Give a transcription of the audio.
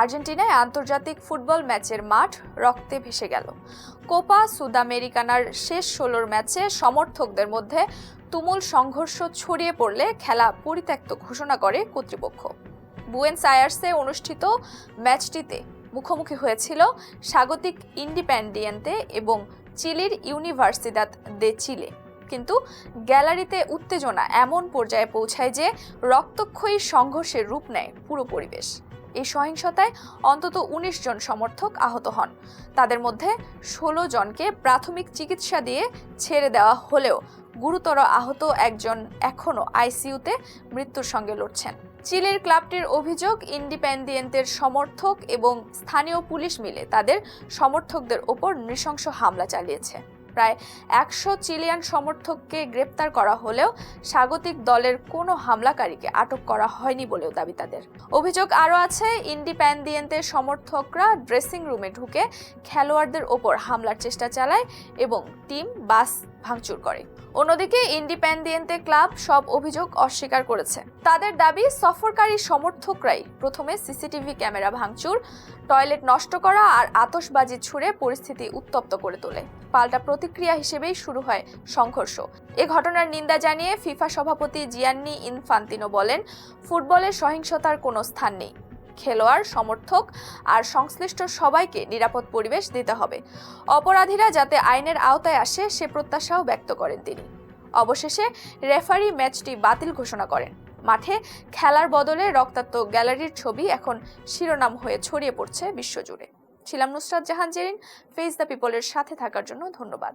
আর্জেন্টিনায় আন্তর্জাতিক ফুটবল ম্যাচের মাঠ রক্তে ভেসে গেল। কোপা সুদামেরিকানার শেষ ষোলোর ম্যাচে সমর্থকদের মধ্যে তুমুল সংঘর্ষ ছড়িয়ে পড়লে খেলা পরিত্যক্ত ঘোষণা করে কর্তৃপক্ষ। বুয়েন্স আয়ার্সে অনুষ্ঠিত ম্যাচটিতে মুখোমুখি হয়েছিল স্বাগতিক ইন্ডিপেন্ডিয়েন্তে এবং চিলির ইউনিভার্সিদাদ দে চিলে। কিন্তু গ্যালারিতে উত্তেজনা এমন পর্যায়ে পৌঁছায় যে রক্তক্ষয়ী সংঘর্ষের রূপ নেয় পুরো পরিবেশ। এই সহিংসতায় অন্তত উনিশ জন সমর্থক আহত হন। তাদের মধ্যে ষোলো জনকে প্রাথমিক চিকিৎসা দিয়ে ছেড়ে দেওয়া হলেও গুরুতর আহত একজন এখনও আইসিইউতে মৃত্যুর সঙ্গে লড়ছেন। চিলির ক্লাবটির অভিযোগ ইন্ডিপেন্ডিয়েন্টের সমর্থক এবং স্থানীয় পুলিশ মিলে তাদের সমর্থকদের ওপর নৃশংস হামলা চালিয়েছে। প্রায় একশো চিলিয়ান সমর্থককে গ্রেপ্তার করা হলেও স্বাগতিক দলের কোনো হামলাকারীকে আটক করা হয়নি বলেও দাবি তাদের। অভিযোগ আরও আছে ইন্ডিপেন্ডিয়েন্টের সমর্থকরা ড্রেসিং রুমে ঢুকে খেলোয়াড়দের ওপর হামলার চেষ্টা চালায় এবং টিম বাস ভাঙচুর করে। অন্যদিকে ইন্ডিপেন্ডিয়েন্টে ক্লাব সব অভিযোগ অস্বীকার করেছে। তাদের দাবি, সফরকারী সমর্থকরাই প্রথমে সিসিটিভি ক্যামেরা ভাঙচুর, টয়লেট নষ্ট করা আর আতশবাজি ছুড়ে পরিস্থিতি উত্তপ্ত করে তোলে। পাল্টা প্রতিক্রিয়া হিসেবেই শুরু হয় সংঘর্ষ। এ ঘটনার নিন্দা জানিয়ে ফিফা সভাপতি জিয়ান্নি ইনফান্তিনো বলেন ফুটবলের সহিংসতার কোনো স্থান নেই। খেলোয়াড়, সমর্থক আর সংশ্লিষ্ট সবাইকে নিরাপদ পরিবেশ দিতে হবে। অপরাধীরা যাতে আইনের আওতায় আসে, সে প্রত্যাশাও ব্যক্ত করেন তিনি। অবশেষে রেফারি ম্যাচটি বাতিল ঘোষণা করেন। মাঠে খেলার বদলে রক্তাক্ত গ্যালারির ছবি এখন শিরোনাম হয়ে ছড়িয়ে পড়ছে বিশ্বজুড়ে। ছিলাম নুসরাত জাহান, জেরিন ফেস দ্য পিপলের সাথে থাকার জন্য ধন্যবাদ।